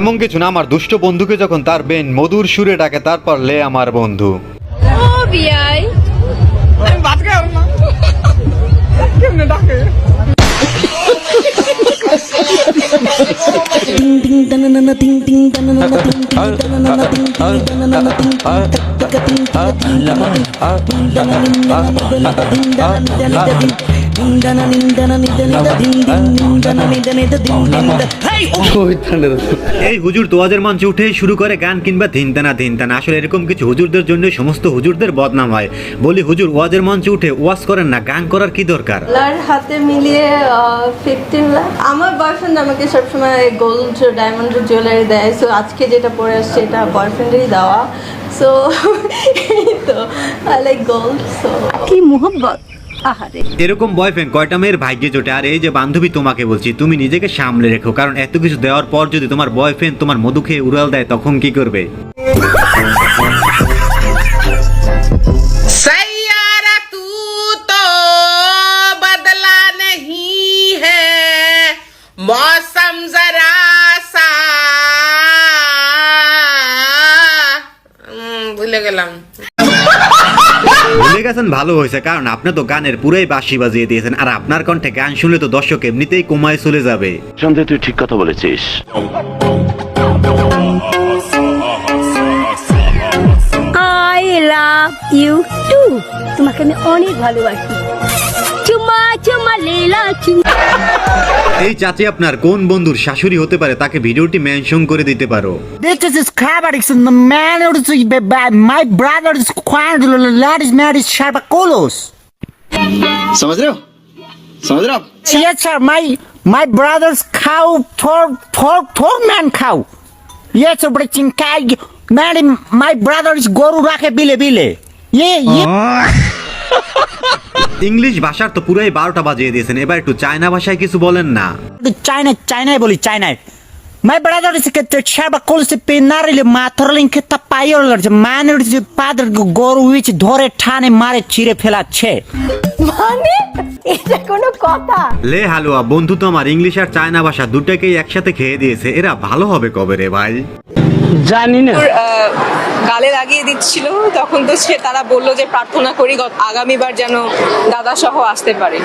এমন কিছু না আমার দুষ্ট বন্ধুকে যখন তার বেন মধুর সুরে ডাকে তারপর লে আমার বন্ধু hey এই হুজুর তোয়াজের মঞ্চে উঠে শুরু করে গান কিংবা ধিনতানা ধিনতানা আসলে এরকম কিছু হুজুরদের জন্য সমস্ত হুজুরদের বদনাম হয় বলি হুজুর ওয়াজের মঞ্চে উঠে ওয়াজ করেন না গান করার কি দরকার লার হাতে মিলিয়ে ফিফটিন লাখ আমার বয়ফ্রেন্ড আমাকে সবসময় গোল্ড ডায়মন্ডের জুয়েলারি দেয় সো আজকে যেটা পরে আসছে এটা বয়ফ্রেন্ডেরই দেওয়া সো তো লাইক গোল্ড সো কি মোহব্বত আহারে এরকম বয়ফ্রেন্ড কয়টা মেয়ের ভাগ্যে জোটে আর এই যে বান্ধবী তোমাকে বলছি তুমি নিজেকে সামলে রেখো কারণ এত কিছু দেওয়ার পর যদি তোমার বয়ফ্রেন্ড তোমার মধু খেয়ে উড়াল দেয় তখন কি করবে सैयारा तू तो बदला नहीं है मौसम जरा सा উম, ভুলে গেলাম ভুলে গেছেন ভালো হয়েছে। কারণ আপনি তো গানের পুরাই বাঁশি বাজিয়ে দিয়েছেন আর আপনার কণ্ঠে গান শুনলে তো দর্শক এমনিতেই কমায় চলে যাবে। সন্দেহ তুই ঠিক কথা বলেছিস। আই লাভ ইউ টু তোমাকে আমি অনেক ভালোবাসি। চুমা চুমা লীলা চুমা এই চাচি আপনার কোন বন্ধুর শাশুড়ি হতে পারে তাকে ভিডিওটি মেনশন করে দিতে পারো This is Krabarix and the man is my brother is Quan Lad is married Sharbacolos. समझ रहे हो समझ रहे हो आप Yes, sir. My my brother's cow, Thor, Thor, Thor man cow. Yes, sir. But in cow, man, my brother is Goru Rake Bile Bile. Yeah, yeah. English ভাষার তো পুরাই বারোটা বাজিয়ে দিয়েছেন এবার একটু চায়না ভাষায় কিছু বলেন না. My brother is is father Goru which ধরে ঠানে মারে চিরে ফেলাচ্ছে মানে এটা কোনো কথা। লে হালুয়া বন্ধু তো আমার ইংলিশ আর চায়না ভাষা দুটাকেই একসাথে খেয়ে দিয়েছে এরা ভালো হবে কবে রে ভাই? আহ, গালে লাগিয়ে দিচ্ছিল তখন তো সে তারা বলল যে প্রার্থনা করি আগামীবার যেন দাদা সহ আসতে পারে।